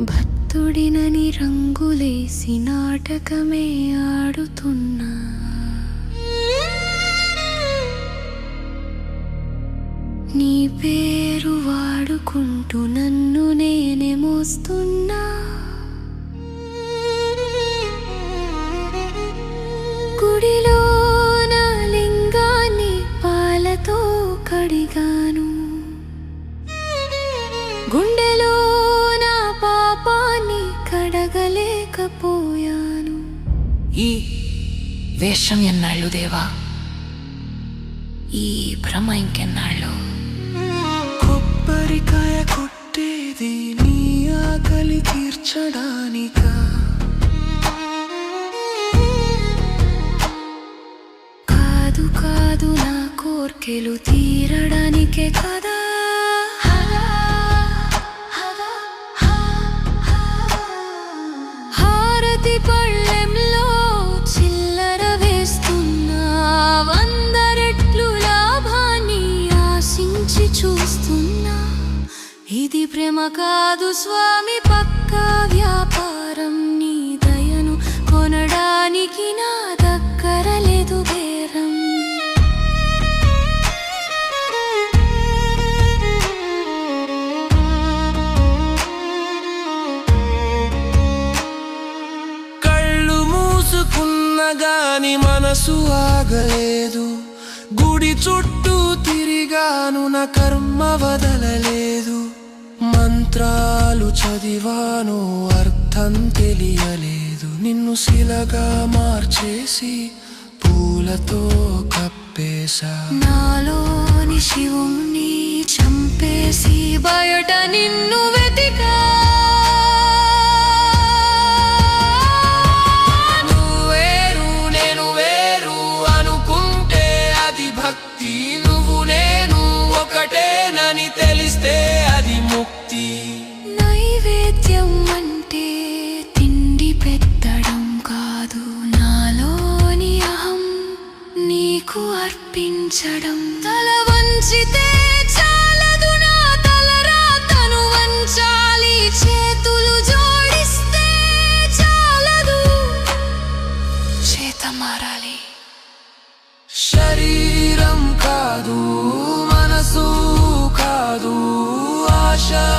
భక్తుడినని రంగులేసి నాటకమే ఆడుతున్నా. నీ పేరు వాడుకుంటూ నన్ను నేనే మోస్తున్నా. గుడిలో నా లింగాన్ని పాలతో కడిగా కడగలేకపోయాను ఈ వేషం ఎన్నాళ్ళు దేవా? ఈ భ్రమ ఇంకెన్నాళ్ళు? కొబ్బరికాయ కొట్టేది నీ ఆకలి తీర్చడానికా. కాదు కాదు నా కోర్కెలు తీరడానికే కదా? ఇది ప్రేమ కాదు స్వామి పక్కా వ్యాపారం నీ దయను కొనడానికి నా దగ్గర లేదు బేరం. కళ్ళు మూసుకున్న గాని మనసు ఆగలేదు. గుడి చుట్టూ తిరిగాను నా కర్మ వదలలేదు. మంత్రాలు చదివాను అర్థం తెలియలేదు. నిన్ను శిలగా మార్చేసి పూలతో కప్పేశా. నాలోని శివుణ్ణి చంపేసి బయట నిన్ను వెతికా. నువ్వు భక్తి నైవేద్యం అంటే తిండి పెట్టడం కాదు. నాలోని అహం నీకు అర్పించడం. తల వంచితే pressure